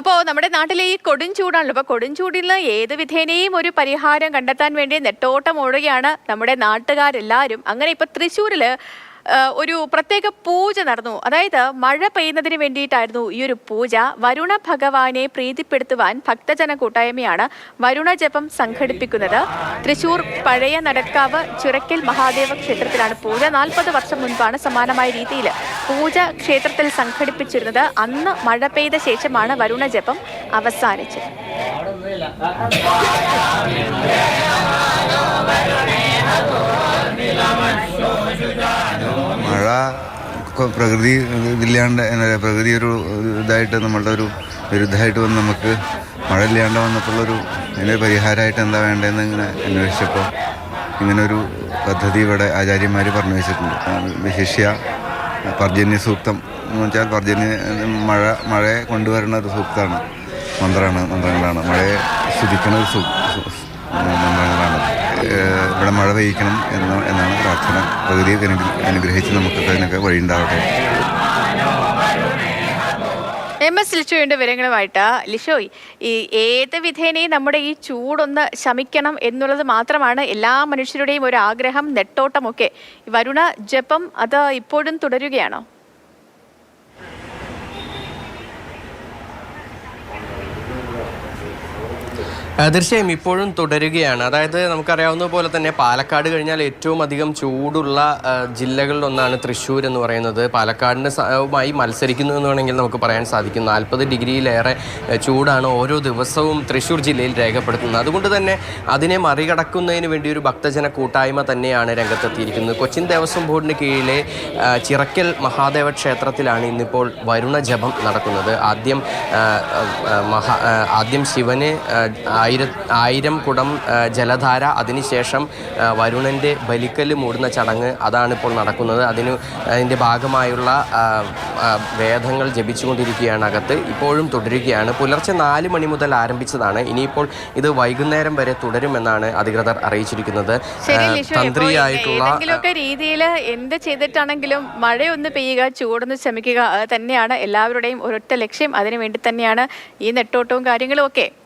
അപ്പോൾ നമ്മുടെ നാട്ടിലെ ഈ കൊടും ചൂടാണല്ലോ. അപ്പോൾ കൊടും ചൂടിൽ ഏത് വിധേനയും ഒരു പരിഹാരം കണ്ടെത്താൻ വേണ്ടി നെട്ടോട്ടം ഓടുകയാണ് നമ്മുടെ നാട്ടുകാരെല്ലാവരും. അങ്ങനെ ഇപ്പോൾ തൃശ്ശൂരിൽ ഒരു പ്രത്യേക പൂജ നടന്നു. അതായത് മഴ പെയ്യുന്നതിന് വേണ്ടിയിട്ടായിരുന്നു ഈ ഒരു പൂജ. വരുണ ഭഗവാനെ പ്രീതിപ്പെടുത്തുവാൻ ഭക്തജന കൂട്ടായ്മയാണ് വരുണ ജപം സംഘടിപ്പിക്കുന്നത്. തൃശൂർ പഴയ നടക്കാവ് ചുരക്കൽ മഹാദേവ ക്ഷേത്രത്തിലാണ് പൂജ. നാൽപ്പത് വർഷം മുൻപാണ് സമാനമായ രീതിയിൽ പൂജ ക്ഷേത്രത്തിൽ സംഘടിപ്പിച്ചിരുന്നത്. അന്ന് മഴ പെയ്ത ശേഷമാണ് വരുണ ജപം അവസാനിച്ചത്. പ്രകൃതി ഇതില്ലാണ്ട് പ്രകൃതി ഒരു ഇതായിട്ട് നമ്മളുടെ ഒരു വിരുദ്ധമായിട്ട് വന്ന് നമുക്ക് മഴ ഇല്ലാണ്ട് വന്നപ്പോഴൊരു ഇതിന്റെ പരിഹാരമായിട്ട് എന്താ വേണ്ടതെന്ന് ഇങ്ങനെ അന്വേഷിച്ചപ്പോൾ ഇങ്ങനൊരു പദ്ധതി ഇവിടെ ആചാര്യന്മാർ പറഞ്ഞു വെച്ചിട്ടുണ്ട്. വിശിഷ്യ പർജന്യ സൂക്തം എന്ന് വെച്ചാൽ പർജന്യ മഴ മഴയെ കൊണ്ടുവരുന്ന ഒരു സൂക്തമാണ് മന്ത്രമാണ് മന്ത്രങ്ങളാണ്. മഴയെ ശുദ്ധിക്കുന്ന ഒരു സൂ- ഏഹ് ഇവിടെ മഴ പെയ്യിക്കണം എന്ന് എന്നാണ് പ്രാർത്ഥന. പ്രകൃതിയെ അനുഗ്ര- അനുഗ്രഹിച്ച് നമുക്കൊക്കെ അതിനൊക്കെ വഴിയുണ്ടാവട്ടെ. എം എസ് ലിഷോയുടെ വിവരങ്ങളുമായിട്ട് ലിഷോയ് ഈ ഏത് വിധേനയും നമ്മുടെ ഈ ചൂടൊന്ന് ശമിക്കണം എന്നുള്ളത് മാത്രമാണ് എല്ലാ മനുഷ്യരുടെയും ഒരു ആഗ്രഹം നെട്ടോട്ടമൊക്കെ. വരുണ ജപം അത് ഇപ്പോഴും തുടരുകയാണോ? തീർച്ചയായും ഇപ്പോഴും തുടരുകയാണ്. അതായത് നമുക്കറിയാവുന്ന പോലെ തന്നെ പാലക്കാട് കഴിഞ്ഞാൽ ഏറ്റവും അധികം ചൂടുള്ള ജില്ലകളിലൊന്നാണ് തൃശ്ശൂർ എന്ന് പറയുന്നത്. പാലക്കാടിന് മായി മത്സരിക്കുന്നു എന്ന് വേണമെങ്കിൽ നമുക്ക് പറയാൻ സാധിക്കും. നാൽപ്പത് ഡിഗ്രിയിലേറെ ചൂടാണ് ഓരോ ദിവസവും തൃശ്ശൂർ ജില്ലയിൽ രേഖപ്പെടുത്തുന്നത്. അതുകൊണ്ട് തന്നെ അതിനെ മറികടക്കുന്നതിന് വേണ്ടി ഒരു ഭക്തജന കൂട്ടായ്മ തന്നെയാണ് രംഗത്തെത്തിയിരിക്കുന്നത്. കൊച്ചിൻ ദേവസ്വം ബോർഡിന് കീഴിലെ ചിറക്കൽ മഹാദേവ ക്ഷേത്രത്തിലാണ് ഇന്നിപ്പോൾ വരുണ ജപം നടക്കുന്നത്. ആദ്യം മഹാ ആദ്യം ശിവന് ആയിര ആയിരം കുടം ജലധാര അതിനുശേഷം വരുണന്റെ ബലിക്കല്ല് മൂടുന്ന ചടങ്ങ് അതാണ് ഇപ്പോൾ നടക്കുന്നത്. അതിന് അതിന്റെ ഭാഗമായുള്ള വേദങ്ങൾ ജപിച്ചുകൊണ്ടിരിക്കുകയാണ് അകത്ത് ഇപ്പോഴും തുടരുകയാണ്. പുലർച്ചെ നാല് മണി മുതൽ ആരംഭിച്ചതാണ്. ഇനിയിപ്പോൾ ഇത് വൈകുന്നേരം വരെ തുടരുമെന്നാണ് അധികൃതർ അറിയിച്ചിരിക്കുന്നത്. തന്ത്രിയായിട്ടുള്ള രീതിയിൽ എന്ത് ചെയ്തിട്ടാണെങ്കിലും മഴയൊന്ന് പെയ്യുക ചൂടൊന്ന് ശമിക്കുക തന്നെയാണ് എല്ലാവരുടെയും ഒരൊറ്റ ലക്ഷ്യം. അതിനു വേണ്ടി തന്നെയാണ് ഈ നെട്ടോട്ടവും കാര്യങ്ങളും ഒക്കെ.